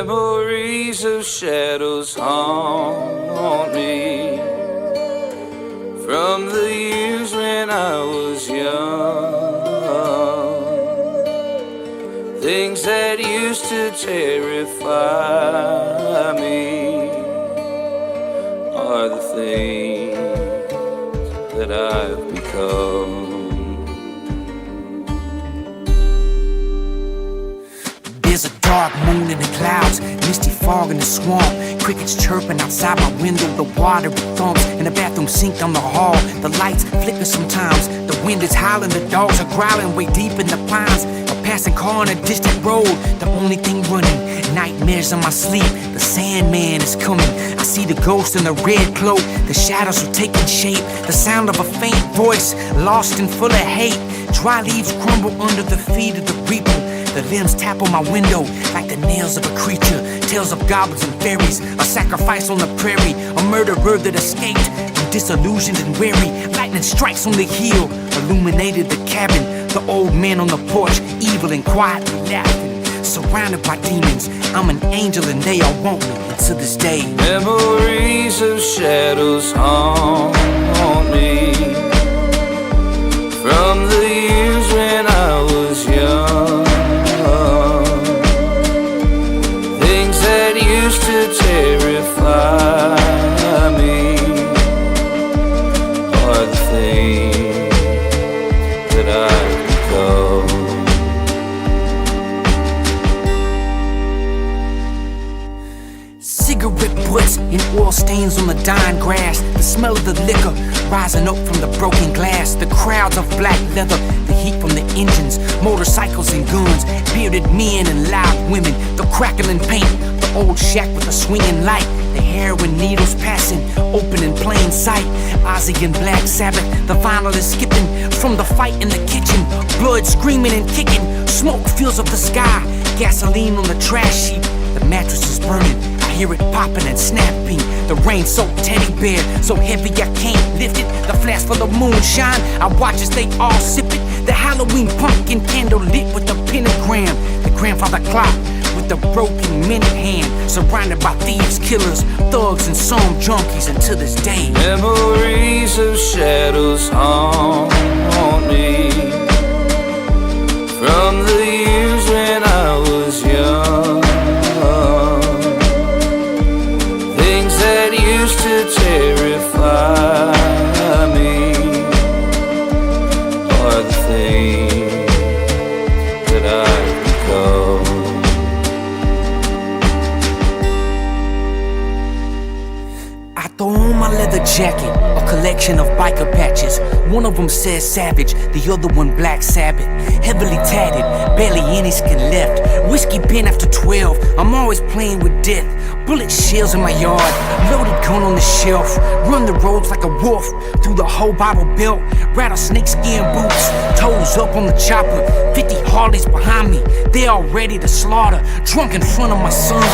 Memories of shadows haunt me. From the dark moon in the clouds, misty fog in the swamp. Crickets chirping outside my window, the water it thumps. In the bathroom sink down the hall, the lights flicker sometimes. The wind is howling, the dogs are growling way deep in the pines. A passing car on a distant road, the only thing running. Nightmares in my sleep, the Sandman is coming. I see the ghost in the red cloak, the shadows are taking shape. The sound of a faint voice, lost and full of hate. Dry leaves crumble under the feet of the reaper. The limbs tap on my window like the nails of a creature. Tales of goblins and fairies, a sacrifice on the prairie, a murderer that escaped. I'm disillusioned and weary. Lightning strikes on the hill, illuminated the cabin. The old man on the porch, evil and quietly laughing. Surrounded by demons, I'm an angel and they all want me. And to this day, Memories of shadows haunt Cigarette butts and oil stains on the dying grass. The smell of the liquor rising up from the broken glass. The crowds of black leather, the heat from the engines, motorcycles and guns, bearded men and loud women. The crackling paint, the old shack with the swinging light. The heroin needles passing, open in plain sight. Ozzy and Black Sabbath, the vinyl is skipping from the fight in the kitchen. Blood screaming and kicking, smoke fills up the sky. Gasoline on the trash heap, the mattress is burning. Hear it popping and snapping. The rain soaked teddy bear, so heavy I can't lift it. The flash full of moonshine, I watch as they all sip it. The Halloween pumpkin candle lit with the pentagram. The grandfather clock with the broken minute hand. Surrounded by thieves, killers, thugs, and some junkies. To this day, Memories of shadows haunt me leather jacket, a collection of biker patches. One of them says Savage, the other one Black Sabbath. Heavily tatted, barely any skin left. Whiskey pen after 12, I'm always playing with death. Bullet shells in my yard, loaded gun on the shelf. Run the roads like a wolf through the whole Bible belt. Rattlesnake skin boots, toes up on the chopper. 50 Harleys behind me, they all ready to slaughter. Drunk in front of my sons,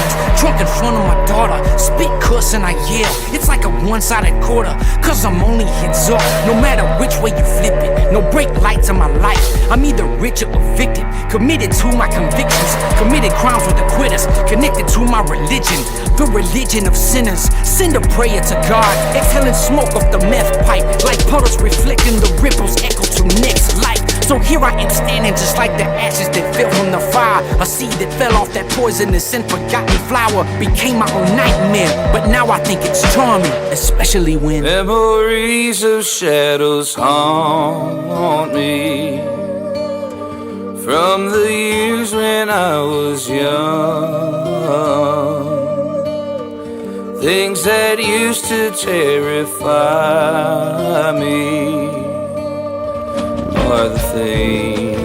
drunk in front of my daughter. Spit cuss and I yell, it's like a one sided quarter. Cause I'm only heads up, no matter which way you flip it. No brake lights in my life, I'm either rich or evicted. Committed to my convictions, committed crimes with the quitters. Connected to my religion, the religion of sinners. Send a prayer to God, exhaling smoke off the meth pipe. Like puddles reflecting the ripples echo to life. So here I am standing just like the ashes that fell from the fire. A seed that fell off that poisonous and forgotten flower became my own nightmare. But now I think it's charming, especially when. Memories of shadows haunt me from the years when I was young. Things that used to terrify me the things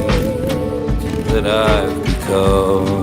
that I've become.